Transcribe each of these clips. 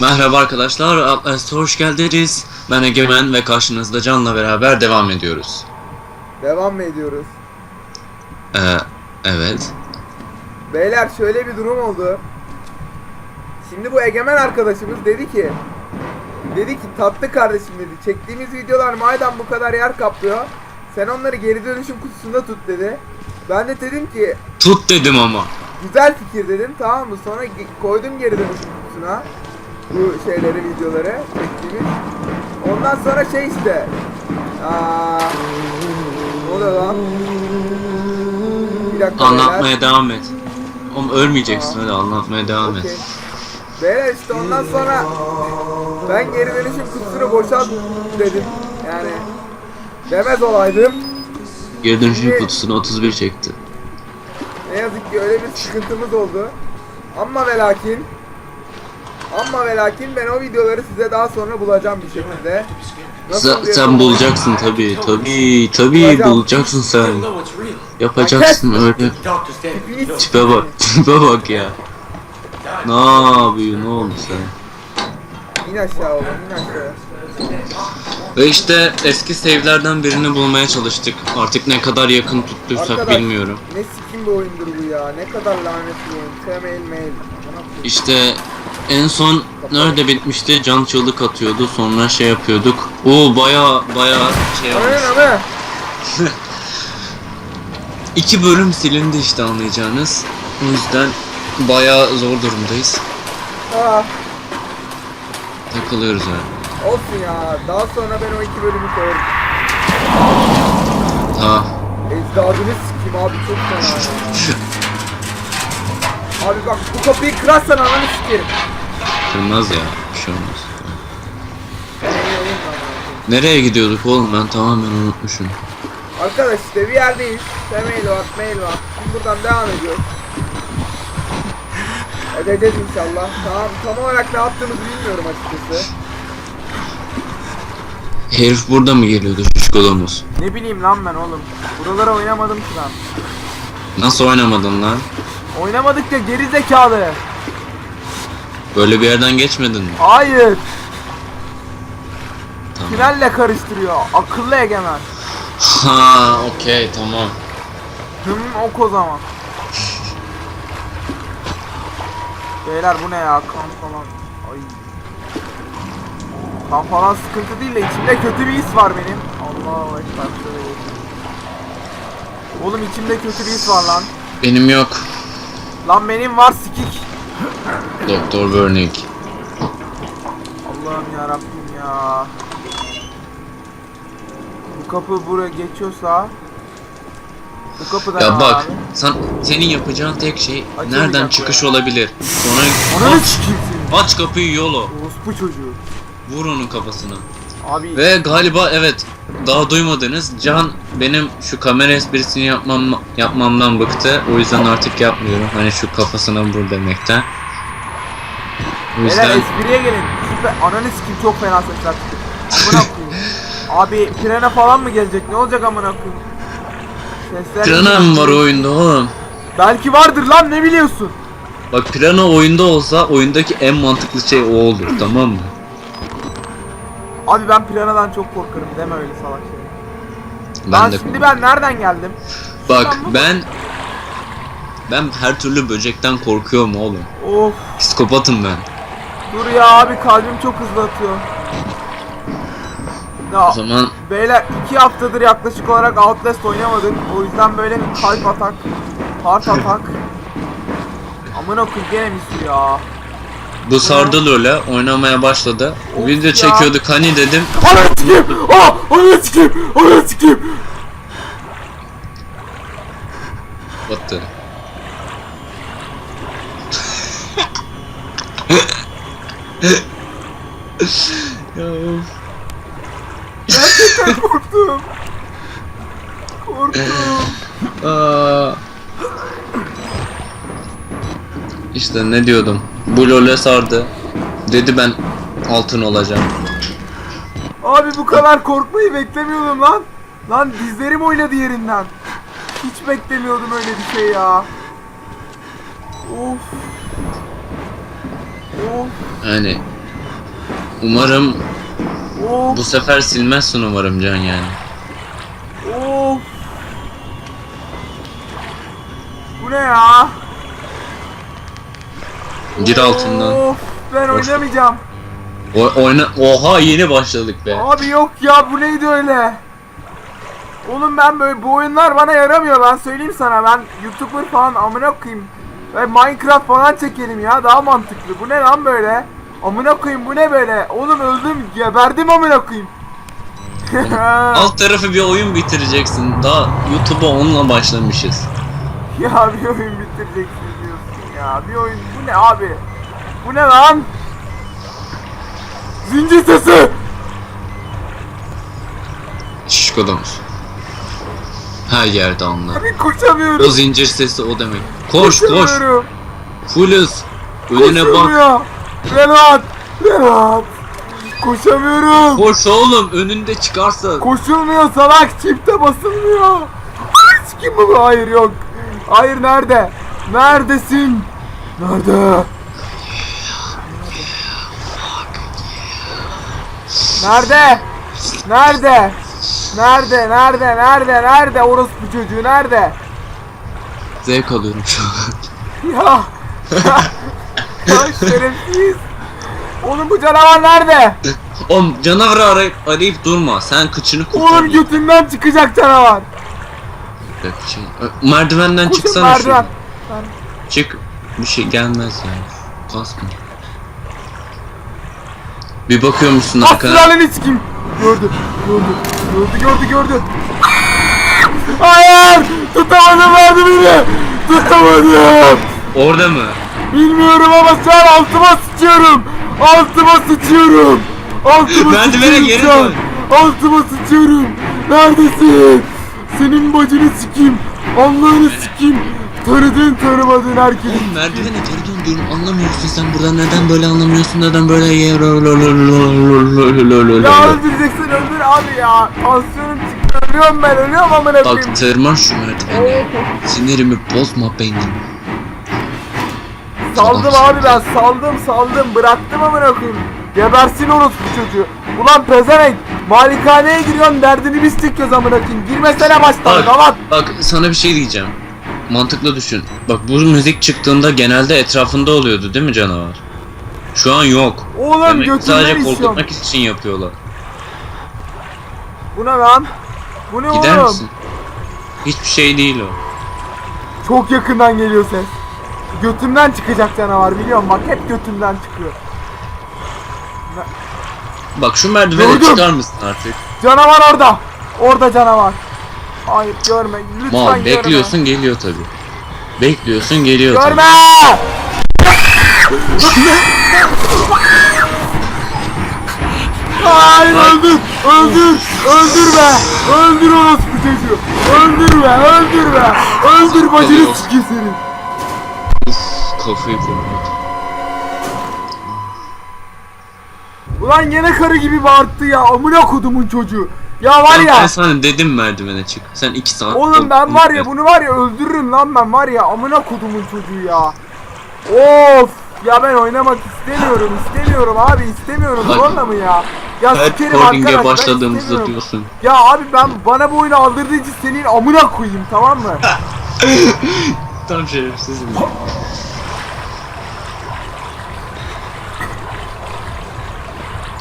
Merhaba arkadaşlar, Atlas'a hoş geldiniz. Ben Egemen ve karşınızda Can'la beraber devam ediyoruz. Devam mı ediyoruz? Ee, evet. Beyler şöyle bir durum oldu. Şimdi bu Egemen arkadaşımız dedi ki Dedi ki tatlı kardeşim dedi çektiğimiz videolar madem bu kadar yer kaplıyor sen onları geri dönüşüm kutusunda tut dedi. Ben de dedim ki Tut dedim ama. güzel fikir dedim tamam mı sonra koydum geri dönüşüm kutusuna bu şeyleri videoları çektiğimiz. Ondan sonra şey işte Aa, ne oluyor lan? Bir dakika beyler. Anlatmaya devam et. Oğlum ölmeyeceksin hadi anlatmaya devam Okey. et. Beyler işte ondan sonra ben geri dönüşüm kutusunu boşalt dedim. Yani demez olaydım. Geri dönüşüm kutusunu 31 çekti. Ne yazık ki öyle bir sıkıntımız oldu. Ama ve lakin ama ve lakin ben o videoları size daha sonra bulacağım bir şekilde. Sen, diye sen bulacaksın tabii tabii tabii Bulacağım. bulacaksın sen. Yapacaksın öyle. Tipe bak tipe bak ya. Ne yapıyor ne oldu sen? İn aşağı oğlum in aşağı. Ve işte eski save'lerden birini bulmaya çalıştık. Artık ne kadar yakın tuttuysak Arkadaş, bilmiyorum. Ne sikim bir oyundur bu ya. Ne kadar lanet bir oyun. Sevmeyin mail. İşte en son nerede bitmişti? Can çığlık atıyordu. Sonra şey yapıyorduk. Oo baya baya şey ama. İki bölüm silindi işte anlayacağınız. O yüzden baya zor durumdayız. Ah, Takılıyoruz yani. olsun ya. Daha sonra ben o iki bölümü koyarım. Ha. Ecdadını sikeyim abi çok fena. Abi bak bu kapıyı kırarsan ananı sikerim. Kırmaz ya. Bir şey olmaz. Nereye gidiyorduk oğlum ben tamamen unutmuşum. Arkadaş işte bir yerdeyiz. İşte mail var, mail var. Şimdi buradan devam ediyoruz. Edeceğiz inşallah. Tamam, tam olarak ne yaptığımızı bilmiyorum açıkçası. Herif burada mı geliyordu şişkolomuz? Ne bileyim lan ben oğlum. Buralara oynamadım ki lan. Nasıl oynamadın lan? Oynamadık ya geri zekalı. Böyle bir yerden geçmedin mi? Hayır. Tamam. Tünelle karıştırıyor. Akıllı egemen. Ha okey tamam. Hım ok o zaman. Beyler bu ne ya kan falan. Ay. Kan falan sıkıntı değil de içimde kötü bir his var benim. Allahu ekber. şöyle. Oğlum içimde kötü bir his var lan. Benim yok. Lan benim var sikik. Doktor Wernick. Allah'ım ya Rabbim ya. Bu kapı buraya geçiyorsa bu kapıdan Ya bak abi. sen senin yapacağın tek şey Açamayacak nereden çıkış ya. olabilir. Sikeyim seni. aç kapıyı yolo. Orospu çocuğu. Vur onun kafasına. Abi Ve galiba evet daha duymadınız Can benim şu kamera esprisini yapmam yapmamdan bıktı. O yüzden artık yapmıyorum. Hani şu kafasına vur demekten. O Beyler yüzden espriye gelin. Süper. Ananı sikeyim çok fena sesler çıktı. Amına koyayım. Abi pirana falan mı gelecek? Ne olacak amına koyayım? Sesler mı var oyunda oğlum? Belki vardır lan ne biliyorsun? Bak Pirana oyunda olsa oyundaki en mantıklı şey o olur tamam mı? Abi ben piranadan çok korkarım deme öyle salak şey. Ben Lan de şimdi ben nereden geldim? Bak Şuradan ben ben her türlü böcekten korkuyorum oğlum. Of Psikopatım ben. dur ya abi kalbim çok hızlı atıyor. Ya O zaman beyler iki haftadır yaklaşık olarak Outlast oynamadık. O yüzden böyle bir kalp atak, heart atak. Amına koyayım gene mi ya? Bu sardı öyle oynamaya başladı. Video çekiyorduk hani dedim. Ananı sikeyim! Aa! Ananı sikeyim! Ananı sikeyim! Battı. ya of. Gerçekten korktum. Korktum. Aa. İşte ne diyordum. Bu lole sardı. Dedi ben altın olacağım. Abi bu kadar korkmayı beklemiyordum lan. Lan dizlerim oynadı yerinden. Hiç beklemiyordum öyle bir şey ya. Of. Of. Yani Umarım Of bu sefer silmezsin umarım Can yani. of. Bu ne ya? Gir altından. Of ben Boş. oynamayacağım. O, oyna Oha yeni başladık be. Abi yok ya bu neydi öyle? Oğlum ben böyle bu oyunlar bana yaramıyor ben söyleyeyim sana ben YouTuber falan amına koyayım. Ve Minecraft falan çekelim ya daha mantıklı. Bu ne lan böyle? Amına koyayım bu ne böyle? Oğlum öldüm geberdim amına koyayım. Alt tarafı bir oyun bitireceksin. Daha YouTube'a onunla başlamışız. ya bir oyun bitireceksin ya. Bir oyun bu ne abi? Bu ne lan? Zincir sesi. Şişko domuz. Her yerde onlar. Abi O koşamıyorum. zincir sesi o demek. Koş koş. Full hız. Önüne bak. Renat. Renat. Koşamıyorum. Koş oğlum önünde çıkarsa. Koşulmuyor salak. Çifte basılmıyor. Kim bu? Hayır yok. Hayır nerede? Neredesin? Nerede? Nerede? Nerede? Nerede? Nerede? Nerede? Nerede? Orospu çocuğu nerede? Zevk alıyorum şu an. Ya. ya şerefsiz. Oğlum bu canavar nerede? Oğlum canavarı arayıp, arayıp durma. Sen kıçını kurtar. Oğlum götünden çıkacak canavar. Şey- Merdivenden çıksana merdiven. şuradan. Çık. Bir şey gelmez yani. Kasma. Bir bakıyor musun arkana? Astralini sikim. Gördü. Gördü. Gördü gördü gördü. Hayır. Tutamadım verdi beni. Tutamadım. Orada mı? Bilmiyorum ama şu an altıma sıçıyorum. Altıma sıçıyorum. Altıma Merdivene sıçıyorum geri şu an. Altıma sıçıyorum. Neredesin? Senin bacını sikeyim. Allah'ını sikeyim. Tanıdığın tanımadığın herkesi Oğlum merdivene geri dön diyorum anlamıyorsun sen burada neden böyle anlamıyorsun neden böyle yer Ya öldüreceksin öldür abi ya. Tansiyonum çıktı. Ölüyorum ben ölüyorum amına koyayım. Bak tırman şu merdiveni Sinirimi bozma benim Saldım abi ben saldım saldım bıraktım amına koyayım. Gebersin orospu çocuğu. Ulan pezevenk malikaneye giriyorsun derdini biz çekiyoruz amına koyayım. Girmesene baştan Bak, bak sana bir şey diyeceğim Mantıklı düşün Bak bu müzik çıktığında genelde etrafında oluyordu değil mi canavar? Şu an yok Oğlum Demek ki sadece istiyorum. korkutmak için yapıyorlar Bu ne lan? Bu ne Gider oğlum? misin? Hiçbir şey değil o Çok yakından geliyor ses. Götümden çıkacak canavar biliyorum bak hep götümden çıkıyor. Bak şu merdivene Gördüm. çıkar mısın artık? Canavar orada. Orada canavar. Hayır görme lütfen Mal görme. bekliyorsun geliyor tabi Bekliyorsun geliyor tabii. Görme! Hayır öldür! Öldür! Öldürme! Öldür orospu çocuğu! Öldürme! Öldürme! Öldür bacını sikeyim senin! Uf, kafayı vurdu. Ulan yine karı gibi bağırttı ya amına kodumun çocuğu! Ya var ya! ben sana dedim merdivene çık. Sen iki saat. Oğlum ben var ya bunu var ya öldürürüm lan ben var ya amına kodumun çocuğu ya. Of ya ben oynamak istemiyorum istemiyorum abi istemiyorum zorla mı ya? Ya Her sikerim recording'e arkadaş başladığımızda diyorsun. Ya abi ben bana bu oyunu aldırdığı için senin amına koyayım tamam mı? Tam şerefsizim.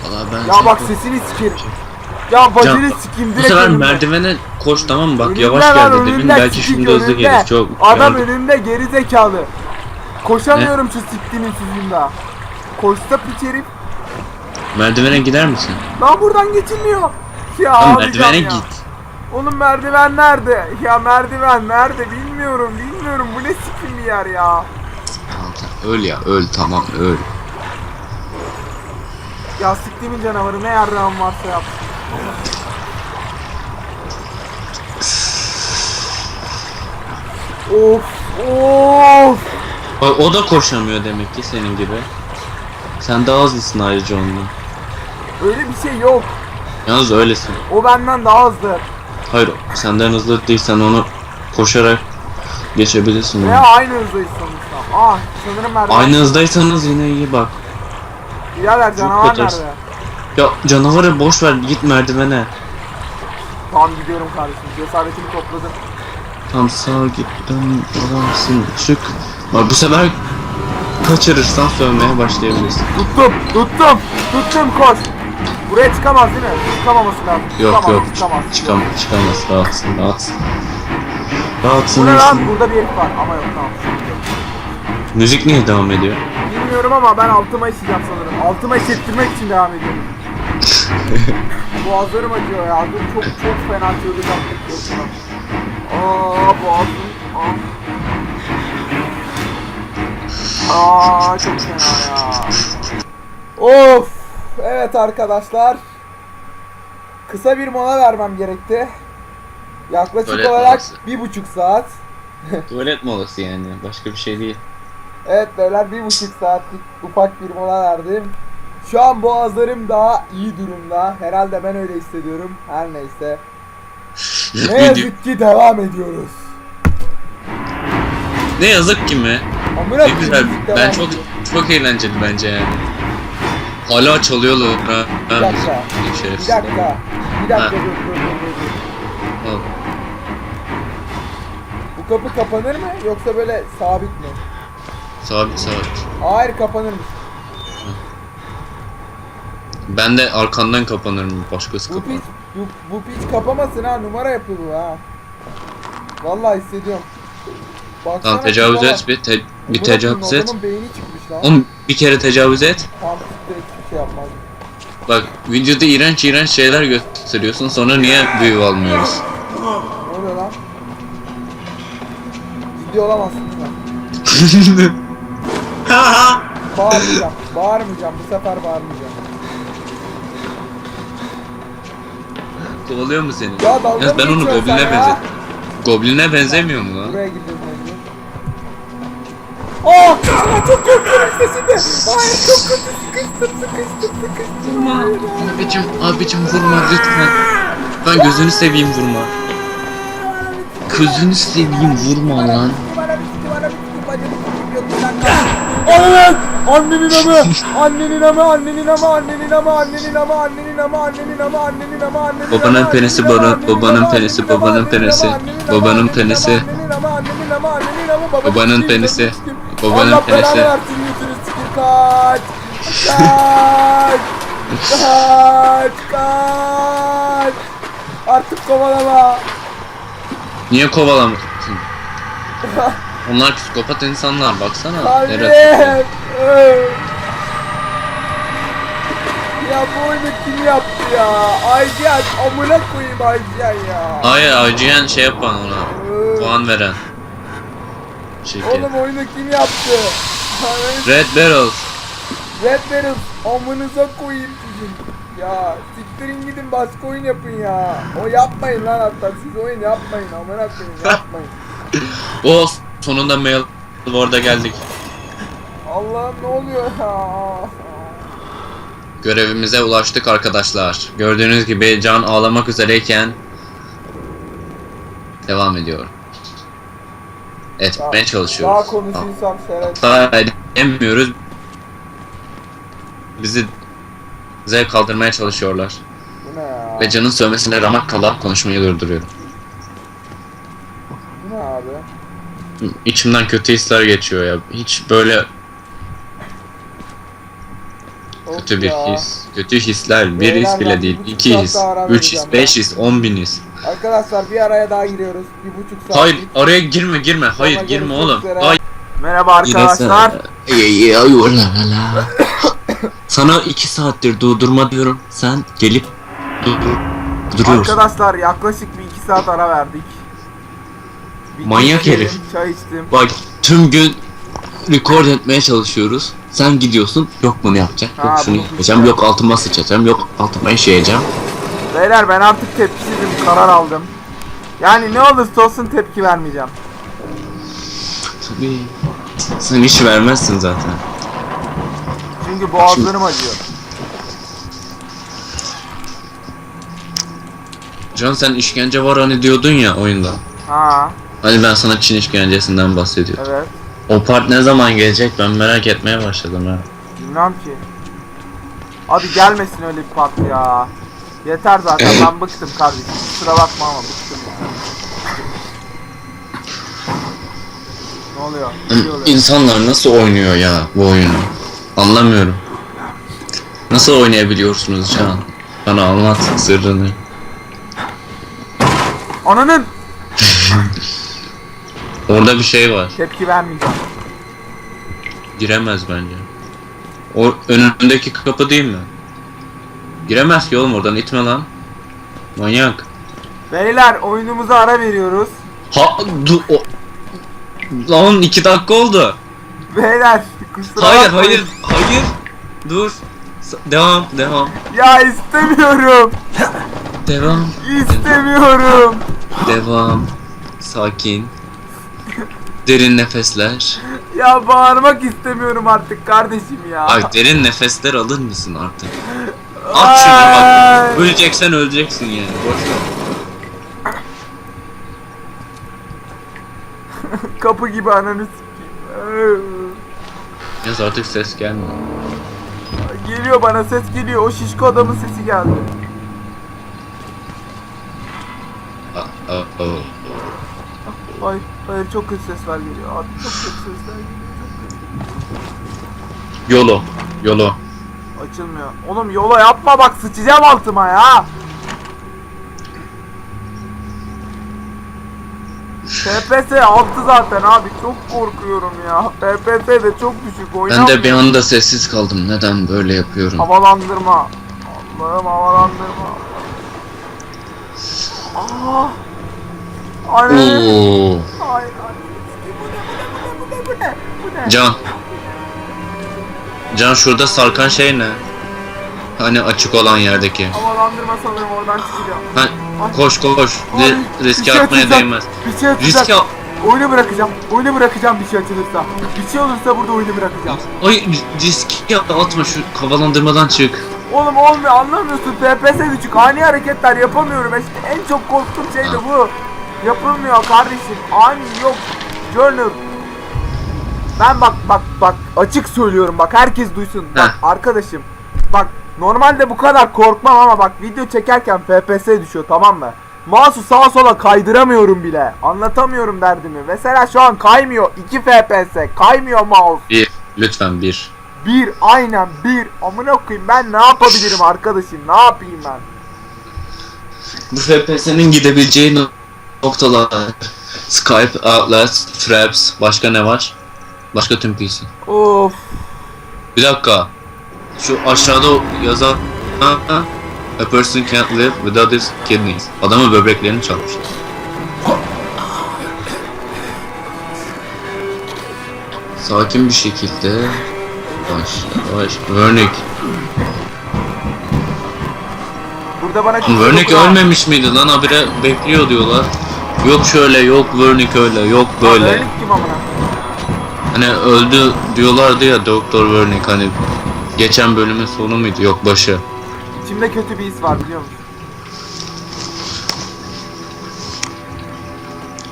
Valla ben Ya bak sesini sikerim. Ya bacını Can, sikeyim Bu direkt sefer önümde. merdivene koş tamam mı? Bak Önümde yavaş lan, gel dedim. önümde, Belki sikik şimdi hızlı önümde. gelir. Çok Adam gördüm. önümde geri zekalı. Koşamıyorum şu siktiğinin sızında. Koşsa piç herif. Merdivene gider misin? Lan buradan geçilmiyor. Ya ağlayacağım merdivene ya. git. Oğlum merdiven nerede? Ya merdiven nerede bilmiyorum bilmiyorum bu ne sikim bir yer ya. Tamam öl ya öl tamam öl. Ya siktimin canavarı ne yarrağım varsa yap. Of of. O, o da koşamıyor demek ki senin gibi. Sen daha hızlısın ayrıca ondan. Öyle bir şey yok. Yalnız öylesin. O benden daha hızlı. Hayır senden hızlı değilsen onu koşarak geçebilirsin. onu. Veya aynı hızdayız sonuçta. Ah sanırım merdiven. Aynı hızdaysanız yine iyi bak. Birader canavar nerede? Ya canavarı boş ver git merdivene. Tamam gidiyorum kardeşim. Cesaretimi topladım. Tam sağa git dön adamsın çık. Bak bu sefer kaçırırsan sövmeye başlayabilirsin. Tuttum, tuttum, tuttum koş. Buraya çıkamaz değil mi? Çıkamaması lazım. Yok çıkamaz, yok çıkamaz. çıkam çıkamaz rahatsın rahatsın. Rahatsın. Bu ne lan? rahatsın. Burada bir herif var ama yok tamam. Müzik niye devam ediyor? Bilmiyorum ama ben altıma işleyeceğim sanırım. Altıma işlettirmek için devam ediyorum. Boğazlarım acıyor ya. Dur çok çok fena çığlık attık yoksa. Aa boğazım. Aa. Aa çok fena ya. Of. Evet arkadaşlar. Kısa bir mola vermem gerekti. Yaklaşık Tuvalet olarak molası. bir buçuk saat. Tuvalet molası yani başka bir şey değil. Evet beyler bir buçuk saatlik ufak bir mola verdim. Şu an boğazlarım daha iyi durumda. Herhalde ben öyle hissediyorum. Her neyse. Ne yazık ki devam ediyoruz. ne yazık ki mi? Amına Ne güzel. Ben çok ediyor. çok eğlenceli bence yani. Hala çalıyorlar ha. Bir dakika. Bir dakika. Bir dakika Ha. dur dur dur dur. Bu kapı kapanır mı yoksa böyle sabit mi? Sabit sabit. Hayır kapanırmış. Ben de arkandan kapanırım başkası Bu kapanır. piç, bu, bu piç kapamasın ha numara yapıyor bu ha. Vallahi hissediyorum. Baksana Tamam tecavüz et bak. bir, te- bir Amına tecavüz koyayım, et. Adamın beyni çıkmış lan. Oğlum bir kere tecavüz et. Tam hiçbir şey yapmaz. Bak videoda iğrenç iğrenç şeyler gösteriyorsun sonra niye büyü almıyoruz? Ne oluyor lan? Ciddi olamazsın mi? Bağırmayacağım. Bağırmayacağım. Bu sefer bağırmayacağım. Kovalıyor mu seni? Ya dalga Yalnız mı ben onu geçiyorsun gobline sen ya? benzet. Gobline benzemiyor mu lan? Buraya gidiyoruz önce. Aa! Aa, çok korkuyorum şimdi. Hayır çok kötü. Sıkıştım sıkıştım sıkıştım. Hayır, hayır. Abicim, abicim vurma lütfen. Ben gözünü seveyim vurma. Gözünü seveyim vurma lan. Sikti, bana bir sikti, bacını sikeyim, yok dakika. Ananın! Annenin amı! Annenin amı, annenin amı, annenin amı, annenin amı, annenin amı, annenin amı, annenin amı, annenin amı, Babanın penisi, babanın- penisi, babanın penisi, babanın penisi. babanın penisi, babanın penisi. kaç! Kaç! Kaç! Kaç! Artık kovalama! Niye kovalamıyorsun? Onlar psikopat insanlar baksana. Kalbim! Ya bu oyunu kim yaptı ya? Aycan amına koyayım Aycan ya. Hayır IGN şey yapan ona. Puan veren. Şirket. Oğlum oyunu kim yaptı? Red Barrels. Red Barrel amınıza koyayım sizin. Ya siktirin gidin başka oyun yapın ya. O yapmayın lan hatta siz oyun yapmayın amına koyayım yapmayın. O sonunda mail orada geldik. Allah'ım ne oluyor ya? Görevimize ulaştık arkadaşlar. Gördüğünüz gibi Can ağlamak üzereyken devam ediyor. Etmeye Daha çalışıyoruz. konuşursam şeref. Hata edemiyoruz. Bizi zevk kaldırmaya çalışıyorlar. Bu ne ya? Ve Can'ın sövmesine ramak kala konuşmayı durduruyorum. Bu ne abi? İçimden kötü hisler geçiyor ya. Hiç böyle Of kötü bir ya. his. Kötü hisler. Bir Beyler, his bile ben değil. bir buçuk iki saat his. daha ara Üç his. vereceğim Beş his. On bin his. Arkadaşlar bir araya daha giriyoruz. Bir buçuk saat. Hayır oraya girme girme. Hayır Sonra girme görüşmek oğlum. üzere. Hayır. Merhaba arkadaşlar. Sana iki saattir durdurma diyorum. Sen gelip durdur duruyorsun. Arkadaşlar yaklaşık bir iki saat ara verdik. Bir Manyak keyif herif. Çay içtim. Bak tüm gün record etmeye çalışıyoruz. Sen gidiyorsun. Yok bunu yapacak. Yok Ha, şunu bunu yapacağım. Yok altıma sıçacağım. Yok altıma işeyeceğim. Beyler ben artık tepkisizim karar aldım. Yani ne olursa olsun tepki vermeyeceğim. Tabii. Sen hiç vermezsin zaten. Çünkü boğazlarım acıyor. Can sen işkence var hani diyordun ya oyunda. Ha Hani ben sana Çin işkencesinden bahsediyordum. evet. O part ne zaman gelecek ben merak etmeye başladım ha. Bilmem ki. Abi gelmesin öyle bir part ya. Yeter zaten ben bıktım kardeşim. Kusura bakma ama bıktım. ne oluyor? Şey oluyor. İnsanlar nasıl oynuyor ya bu oyunu? Anlamıyorum. Nasıl oynayabiliyorsunuz Can? Bana anlat sırrını. Ananın Orada bir şey var. tepki vermeyeceğim. Giremez bence. O önündeki kapı değil mi? Giremez ki oğlum oradan itme lan. Manyak. Beyler oyunumuza ara veriyoruz. Ha du o Lan iki dakika oldu. Beyler kusura Hayır bakmayın. hayır hayır. Dur. S- Devam devam. Ya istemiyorum. Devam. İstemiyorum. Devam. Sakin. Derin nefesler. Ya bağırmak istemiyorum artık kardeşim ya. Ay derin nefesler alır mısın artık? At şunu bak. Öleceksen öleceksin yani. Boş ver. Kapı gibi ananı sikeyim. Yaz artık ses gelmiyor. Geliyor bana ses geliyor. O şişko adamın sesi geldi. Aa, aa, aa. Hayır, hayır çok kötü sesler geliyor. Abi çok kötü sesler geliyor. Yolo. Yolo. Açılmıyor. Oğlum yola yapma bak sıçacağım altıma ya. PPS 6 zaten abi çok korkuyorum ya. PPS de çok düşük Ben oynamıyor. de bir anda sessiz kaldım. Neden böyle yapıyorum? Havalandırma. Allah'ım havalandırma. Aa. Anne. Oo. Ay ay. Bu ne bu ne bu ne bu ne bu ne? Can. Can şurada sarkan şey ne? Hani açık olan yerdeki. Havalandırma sanırım oradan çıkacağım. Ha, koş koş. Ay, Ri- riske bir şey atmaya atacak, değmez. Bir şey atacak. Riske at. Oyunu bırakacağım. Oyunu bırakacağım bir şey açılırsa. Bir şey olursa burada oyunu bırakacağım. Ay riske atma şu havalandırmadan çık. Oğlum olmuyor anlamıyorsun. FPS düşük. Ani hareketler yapamıyorum. İşte en çok korktuğum şey de bu. Yapılmıyor kardeşim. Ani yok. Journal. Ben bak bak bak açık söylüyorum bak herkes duysun. Bak Heh. arkadaşım. Bak normalde bu kadar korkmam ama bak video çekerken FPS düşüyor tamam mı? Mouse'u sağa sola kaydıramıyorum bile. Anlatamıyorum derdimi. Mesela şu an kaymıyor. 2 FPS. Kaymıyor mouse. Bir. Lütfen bir. Bir aynen bir. Amına koyayım ben ne yapabilirim arkadaşım? Ne yapayım ben? Bu FPS'nin gidebileceği noktalar. Skype, Outlast, Fraps, başka ne var? Başka tüm PC. Of. Bir dakika. Şu aşağıda yazan ha, ha, A person can't live without his kidneys. Adamın böbreklerini çalmışlar. Sakin bir şekilde Yavaş yavaş Wernick Burada bana kimse dokunamaz. ölmemiş miydi lan habire bekliyor diyorlar Yok şöyle yok Wernick öyle yok böyle Örnek kim amına? Hani öldü diyorlardı ya Doktor Wernick hani Geçen bölümün sonu muydu yok başı İçimde kötü bir his var biliyor musun?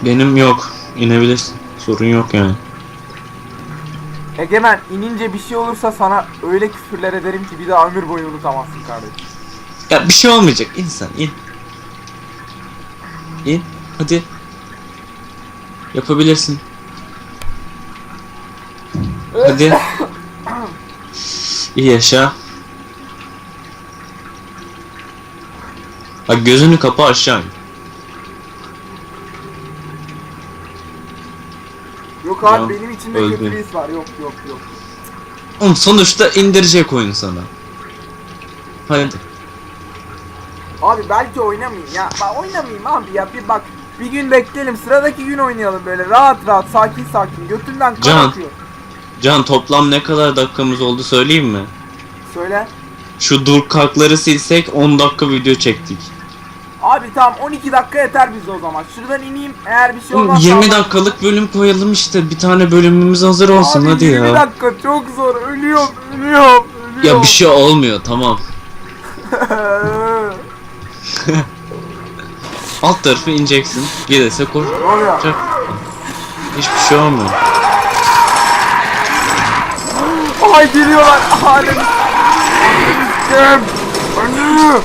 Benim yok inebilirsin sorun yok yani Egemen inince bir şey olursa sana öyle küfürler ederim ki bir daha ömür boyu unutamazsın kardeşim. Ya bir şey olmayacak insan in. İn hadi. Yapabilirsin. Hadi. İyi yaşa. Bak gözünü kapa aşağı in. Yok abi Ya, benim içimde öldü. kötü bir his var. Yok yok yok. Oğlum sonuçta indirecek oyun sana. Hadi. Abi belki oynamayayım ya. Bak oynamayayım abi ya. Bir bak bir gün bekleyelim. Sıradaki gün oynayalım böyle rahat rahat sakin sakin. Götünden kan Can. akıyor. Can toplam ne kadar dakikamız oldu söyleyeyim mi? Söyle. Şu dur kalkları silsek 10 dakika video çektik. Abi tamam 12 dakika yeter bize o zaman. Şuradan ineyim eğer bir şey Oğlum, olmazsa. 20 dakikalık bölüm koyalım işte bir tane bölümümüz hazır olsun Abi, hadi 20 ya. dakika çok zor. Ölüyorum ölüyorum. ölüyorum. Ya bir şey olmuyor tamam. Alt tarafı ineceksin. Gelirse oluyor? Çak. Hiçbir şey olmuyor. Ay geliyorlar. Alem. Ölüm. Ölüm.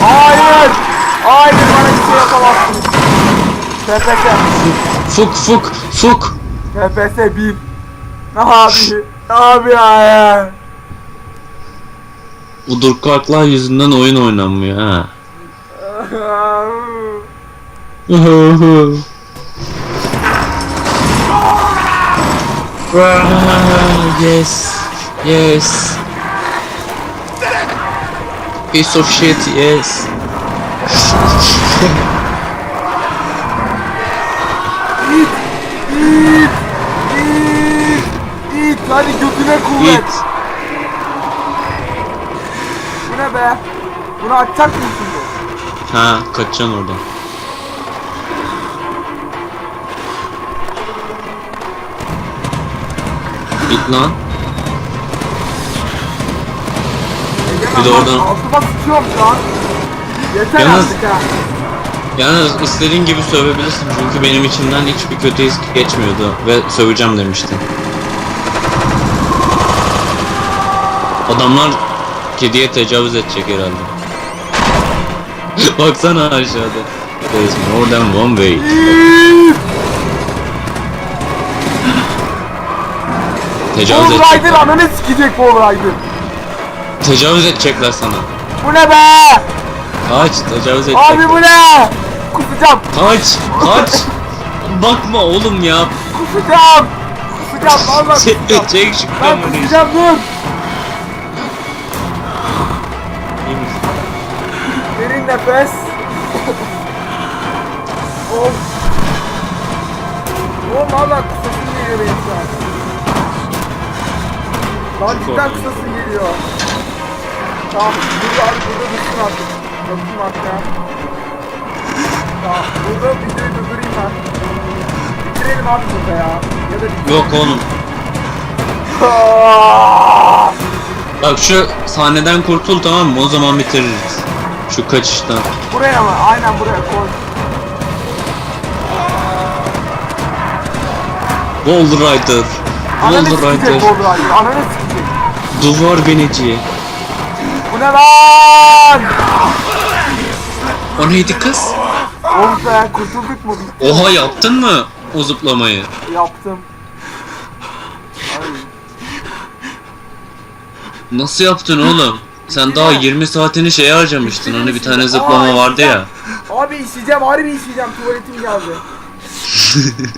Hayır. Hayır bana bir şey yapamazsın. TPS. Fuk fuk fuk. TPS 1. Abi. Abi hayır. Bu durkaklar yüzünden oyun oynanmıyor ha. Yes. Yes. Piece of shit, yes. Hadi götüne kuvvet. Git. Bu ne be? Bunu açacak mısın? Ha, kaçacaksın oradan. Git lan. Bir de oradan- Altıma sıçıyorum şu an. Yeter Yalnız- artık ha. Yalnız istediğin gibi sövebilirsin çünkü benim içimden hiçbir kötü his geçmiyordu ve söveceğim demiştim. Adamlar kediye tecavüz edecek herhalde. Baksana aşağıda. There's more than one way. Tecavüz Rider edecekler. ananı sikecek Paul Rider. Tecavüz edecekler sana. Bu ne be? Kaç, tecavüz edecekler. Abi bu ne? Kusacağım. Kaç, kaç. Bakma oğlum ya. Kusacağım. Kusacağım. Vallahi Çek, kusacağım. çek şu Ben kamerayı. kusacağım dur. Derin nefes. Of. Oğlum valla kısasın geliyor benim şu an. Lan cidden kısasın geliyor. Tamam dur abi burada dursun artık. Dursun artık ya. Tamam burada videoyu durdurayım ben. Bitirelim abi burada ya. Ya da bitirelim. Yok oğlum. Bak şu sahneden kurtul tamam mı? O zaman bitiririz. Şu kaçıştan. Buraya mı? Aynen buraya koy. Wall Rider. Sikecek Rider. Bob Rider. Ananı sikecek. Duvar binici. Bu ne lan? O neydi kız? Oh be kurtulduk mu? Oha yaptın mı o zıplamayı? Yaptım. Ay. Nasıl yaptın oğlum? Sen daha 20 saatini şeye harcamıştın. Hani bir tane Aa, zıplama vardı işte. ya. Abi işeyeceğim, harbi işeyeceğim. Tuvaletim geldi.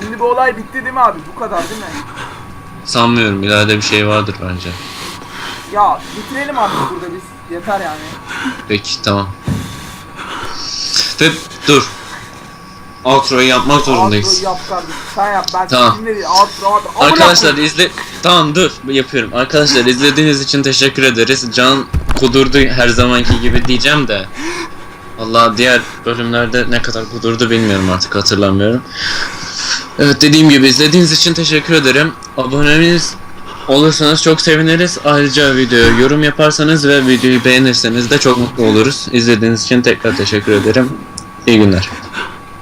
Şimdi bu olay bitti değil mi abi? Bu kadar değil mi? Sanmıyorum ileride bir şey vardır bence. Ya bitirelim artık burada biz. Yeter yani. Peki tamam. Ve dur. Outro'yu yapmak zorundayız. Outro yap kardeşim. Sen yap. Ben Tamam. dinledim. Outro abi. Arkadaşlar koyayım. izle... Tamam dur yapıyorum. Arkadaşlar izlediğiniz için teşekkür ederiz. Can kudurdu her zamanki gibi diyeceğim de. Allah diğer bölümlerde ne kadar kudurdu bilmiyorum artık hatırlamıyorum. Evet dediğim gibi izlediğiniz için teşekkür ederim. Abonemiz olursanız çok seviniriz. Ayrıca videoya yorum yaparsanız ve videoyu beğenirseniz de çok mutlu oluruz. İzlediğiniz için tekrar teşekkür ederim. İyi günler.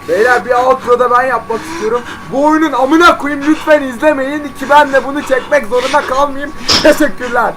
Beyler bir outro'da ben yapmak istiyorum. Bu oyunun amına koyayım lütfen izlemeyin ki ben de bunu çekmek zorunda kalmayayım. Teşekkürler.